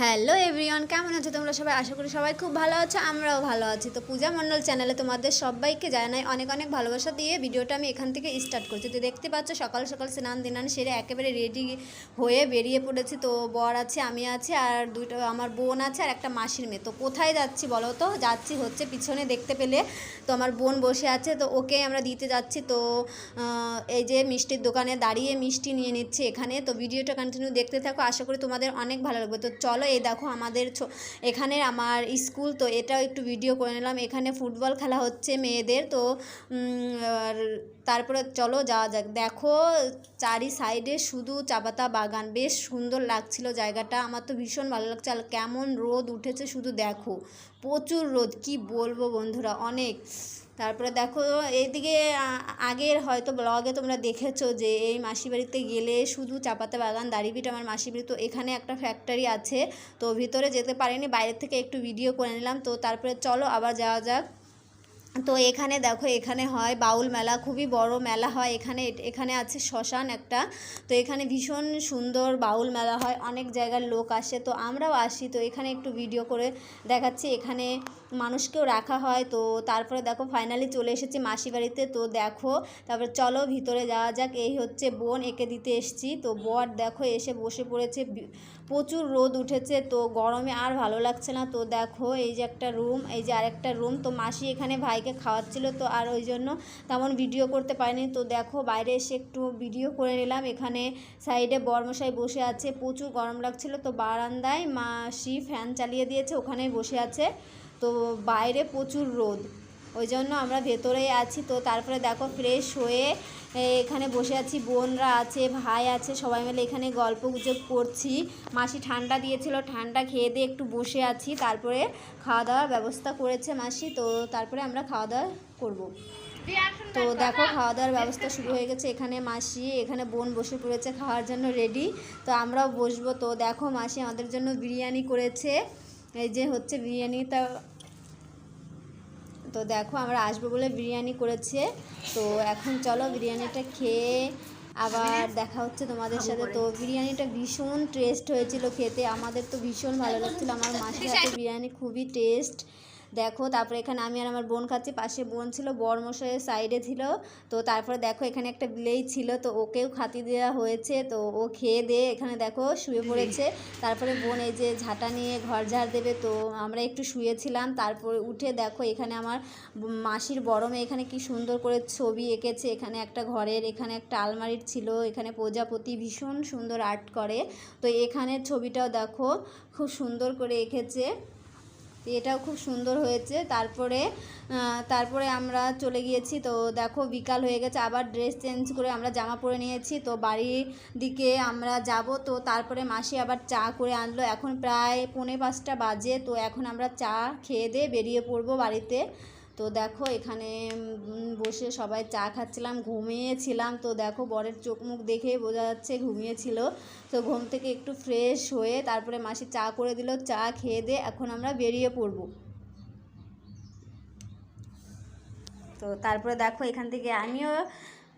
Hello everyone, কেমন আছো তোমরা সবাই? আশা করি সবাই খুব ভালো আছো, আমরাও ভালো আছি। তো পূজা মণ্ডল চ্যানেলে তোমাদের সবাইকে জানাই অনেক অনেক ভালোবাসা দিয়ে ভিডিওটা আমি এখান থেকে স্টার্ট করছি। তো দেখতে পাচ্ছ সকাল সকাল স্নান দিনান সেরে একেবারে রেডি হয়ে বেরিয়ে পড়েছি। তো বর আছে, আমি আছি, আর দুইটা, আমার বোন আছে আর একটা মাসির মেয়ে। তো কোথায় যাচ্ছি বলো তো? যাচ্ছি হচ্ছে পিছনে দেখতে পেলে তো আমার বোন বসে আছে। তো ওকে আমরা দিতে যাচ্ছি। তো এই যে মিষ্টির দোকানে দাঁড়িয়ে মিষ্টি নিয়ে নিচ্ছি এখানে। তো ভিডিওটা কন্টিনিউ দেখতে থাকো, আশা করি তোমাদের অনেক ভালো লাগবে। তো চলো এই দেখো আমাদের এখানে আমার স্কুল, তো এটাও একটু ভিডিও করে নিলাম। এখানে ফুটবল খেলা হচ্ছে মেয়েদের, তো তারপরে চলো যাওয়া যাক। দেখো, চারি সাইডে শুধু চাপাতা বাগান, বেশ সুন্দর লাগছিল জায়গাটা। আমার তো ভীষণ ভালো লাগছে, আর কেমন রোদ উঠেছে শুধু দেখো। প্রচুর রোদ, কি বলব বন্ধুরা, অনেক। তারপরে দেখো এদিকে আগের হয়তো ব্লগে তোমরা দেখেছ যে এই মাসি বাড়িতে গেলে শুধু চাপাতা বাগান দাড়িভিট আমার মাসি বাড়ি তো এখানে একটা ফ্যাক্টরি আছে। তো ভিতরে যেতে পারিনি বাইরের থেকে একটু ভিডিও করে নিলাম। তো তারপরে চলো আবার যাওয়া যাক। তো এখানে দেখো, এখানে হয় বাউল মেলা, খুবই বড় মেলা হয় এখানে। এখানে আছে শ্মশান একটা। তো এখানে ভীষণ সুন্দর বাউল মেলা হয়, অনেক জায়গার লোক আসে। তো আমরাও আসি, তো এখানে একটু ভিডিও করে দেখাচ্ছি। এখানে মানুষকেও রাখা হয়, তো তারপরে দেখো ফাইনালি চলে এসেছি মাসি বাড়িতে। তো দেখো, তারপরে চলো ভিতরে যাওয়া যাক। এই হচ্ছে বোন, একে দিতে এসছি। তো বর দেখো, এসে বসে পড়েছে। প্রচুর রোদ উঠেছে, তো গরমে আর ভালো লাগছে না। তো দেখো, এই যে একটা রুম এই যে আরেকটা রুম তো মাসি এখানে ভাইকে খাওয়াচ্ছিল তো আর ওই জন্য তেমন ভিডিও করতে পারিনি। তো দেখো বাইরে এসে একটু ভিডিও করে নিলাম। এখানে সাইডে বর্মশাই বসে আছে। প্রচুর গরম লাগছিল। তো বারান্দায় মা মাসি ফ্যান চালিয়ে দিয়েছে। ওখানেই বসে আছে। তো বাইরে প্রচুর রোদ। ওই জন্য আমরা ভেতরেই আছি। তো তারপরে দেখো ফ্রেশ হয়ে এখানে বসে আছি। বোনরা আছে, ভাই আছে, সবাই মিলে এখানে গল্প গুজব করছি। মাসি ঠান্ডা দিয়েছিল, ঠান্ডা খেয়ে দিয়ে একটু বসে আছি। তারপরে খাওয়া দাওয়ার ব্যবস্থা করেছে মাসি। তো তারপরে আমরা খাওয়া দাওয়া করব। তো দেখো খাওয়া দাওয়ার ব্যবস্থা শুরু হয়ে গেছে। এখানে মাসি, এখানে বোন বসে পড়েছে খাওয়ার জন্য রেডি তো আমরাও বসবো। তো দেখো মাসি আমাদের জন্য বিরিয়ানি করেছে। এই যে হচ্ছে বিরিয়ানিটা তো দেখো আমরা আসব বলে বিরিয়ানি করেছে। তো এখন চলো বিরিয়ানিটা খেয়ে আবার দেখা হচ্ছে তোমাদের সাথে। তো বিরিয়ানিটা ভীষণ টেস্ট হয়েছিল খেতে। আমাদের তো ভীষণ ভালো লাগছিল। আমার মাসির হাতে বিরিয়ানি খুবই টেস্ট দেখো, তারপরে এখানে আমি আর আমার বোন খাচ্ছি। পাশে বোন ছিল বরমশাইয়ের সাইডে ছিল। তো তারপরে দেখো, এখানে একটা বিলেই ছিল। তো ওকেও খাতি দেওয়া হয়েছে। তো ও খেয়ে দিয়ে এখানে দেখো, শুয়ে পড়েছে। তারপরে বোন এই যে ঝাঁটা নিয়ে ঘর ঝাড় দেবে। তো আমরা একটু শুয়েছিলাম। তারপরে উঠে দেখো, এখানে আমার মাসির বড় মেয়ে এখানে কি সুন্দর করে ছবি এঁকেছে। এখানে একটা ঘরের, এখানে একটা আলমারির ছিল। এখানে প্রজাপতি ভীষণ সুন্দর আর্ট করে। তো এখানের ছবিটাও দেখো, খুব সুন্দর করে এঁকেছে। তো এটাও খুব সুন্দর হয়েছে। তারপরে তারপরে আমরা চলে গিয়েছি, তো দেখো বিকাল হয়ে গেছে, আবার ড্রেস চেঞ্জ করে আমরা জামা পরে নিয়েছি, তো বাড়ির দিকে আমরা যাব, তো তারপরে মাসি আবার চা করে আনলো। এখন প্রায় পৌনে পাঁচটা বাজে, তো এখন আমরা চা খেয়ে দিয়ে বেরিয়ে পড়ব বাড়িতে। তো দেখো এখানে বসে সবাই চা খাচ্ছিলাম, ঘুমিয়েছিলাম। তো দেখো বরের চোখ মুখ দেখে বোঝা যাচ্ছে ঘুমিয়েছিল। তো ঘুম থেকে একটু ফ্রেশ হয়ে তারপরে মাসি চা করে দিল, চা খেয়ে দিয়ে এখন আমরা বেরিয়ে পড়ব। তো তারপরে দেখো এখান থেকে আমিও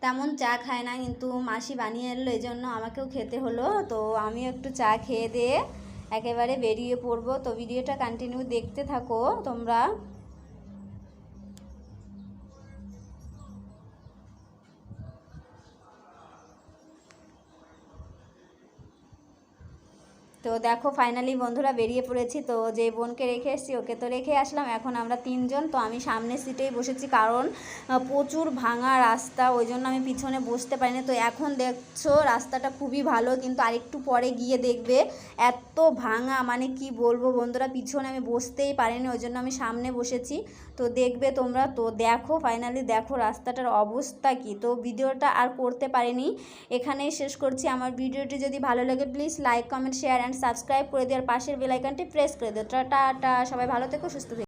তেমন চা খাই না, কিন্তু মাসি বানিয়ে এলো এই জন্য আমাকেও খেতে হলো। তো আমিও একটু চা খেয়ে দিয়ে একেবারে বেরিয়ে পড়ব। তো ভিডিওটা কন্টিনিউ দেখতে থাকো তোমরা। তো দেখো ফাইনালি বন্ধুরা বেরিয়ে পড়েছি। তো যে বোনকে রেখে এসেছি, ওকে তো রেখে আসলাম। এখন আমরা তিনজন, তো আমি সামনের সিটেই বসেছি কারণ প্রচুর ভাঙা রাস্তা, ওই জন্য আমি পিছনে বসতে পারিনি। তো এখন দেখছ, রাস্তাটা খুবই ভালো, কিন্তু আরেকটু পরে গিয়ে দেখবে, এত ভাঙা মানে কি বলব বন্ধুরা, পিছনে আমি বসতেই পারিনি, ওই জন্য আমি সামনে বসেছি। তো দেখবে তোমরা, তো দেখো ফাইনালি দেখো রাস্তাটার অবস্থা কি। তো ভিডিওটা আর করতে পারিনি, এখানেই শেষ করছি। আমার ভিডিওটি যদি ভালো লাগে please like comment share and subscribe করে দেওয়ার পাশের বেলাইকানটি প্রেস করে দিও। টাটা, সবাই ভালো থেকো, সুস্থ থেকো।